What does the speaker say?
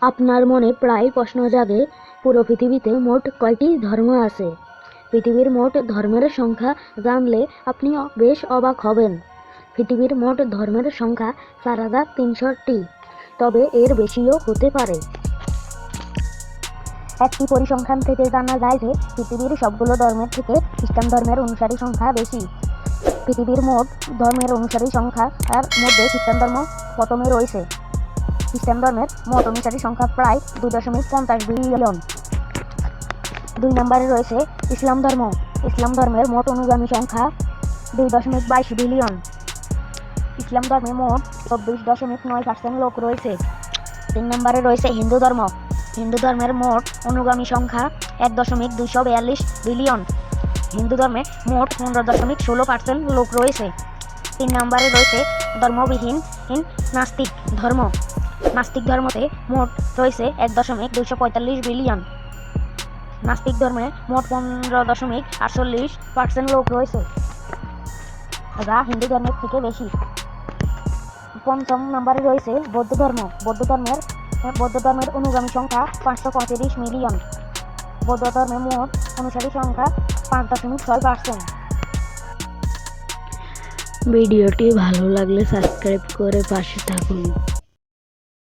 আপনার মনে প্রায় প্রশ্ন জাগে, পুরো পৃথিবীতে মোট কয়টি ধর্ম আছে? পৃথিবীর মোট ধর্মের সংখ্যা জানলে আপনি বেশ অবাক হবেন। পৃথিবীর মোট ধর্মের সংখ্যা চার হাজার তিনশোটি, তবে এর বেশিও হতে পারে। একটি পরিসংখ্যান থেকে জানা যায় যে, পৃথিবীর সবগুলো ধর্মের থেকে খ্রিস্টান ধর্মের অনুসারী সংখ্যা বেশি। পৃথিবীর মোট ধর্মের অনুসারী সংখ্যা আর মধ্যে খ্রিস্টান ধর্ম প্রথমে রয়েছে। খ্রিস্টান ধর্মের মোট অনুসারী সংখ্যা প্রায় দুই দশমিক পঞ্চাশ বিলিয়ন। দুই নম্বরে রয়েছে ইসলাম ধর্ম। ইসলাম ধর্মের মোট অনুগামী সংখ্যা দুই দশমিক বাইশ বিলিয়ন। ইসলাম ধর্মে মোট চব্বিশ দশমিক নয় পার্সেন্ট লোক রয়েছে। তিন নম্বরে রয়েছে হিন্দু ধর্ম। হিন্দু ধর্মের মোট অনুগামী সংখ্যা এক দশমিক দুইশো বিয়াল্লিশ বিলিয়ন। হিন্দু ধর্মে মোট পনেরো দশমিক ষোলো পার্সেন্ট লোক রয়েছে। তিন নম্বরে রয়েছে ধর্মবিহীন, নাস্তিক ধর্ম। নাস্তিক ধর্মতে মোট রয়েছে এক দশমিক দুইশো পঁয়তাল্লিশ বিলিয়ন। নাস্তিক ধর্মে মোট পনেরো দশমিক আটচল্লিশ পার্সেন্ট লোক রয়েছে। যা হিন্দু ধর্মের থেকে বেশি। পঞ্চম নম্বরে রয়েছে বৌদ্ধ ধর্ম। বৌদ্ধ ধর্মের বৌদ্ধ ধর্মের অনুগামী সংখ্যা পাঁচশো পঁয়ত্রিশ মিলিয়ন। বৌদ্ধ ধর্মের মোট অনুসারী সংখ্যা পাঁচ দশমিক ছয় পার্সেন্ট। ভিডিওটি ভালো লাগলে সাবস্ক্রাইব করে পাশে থাকুন।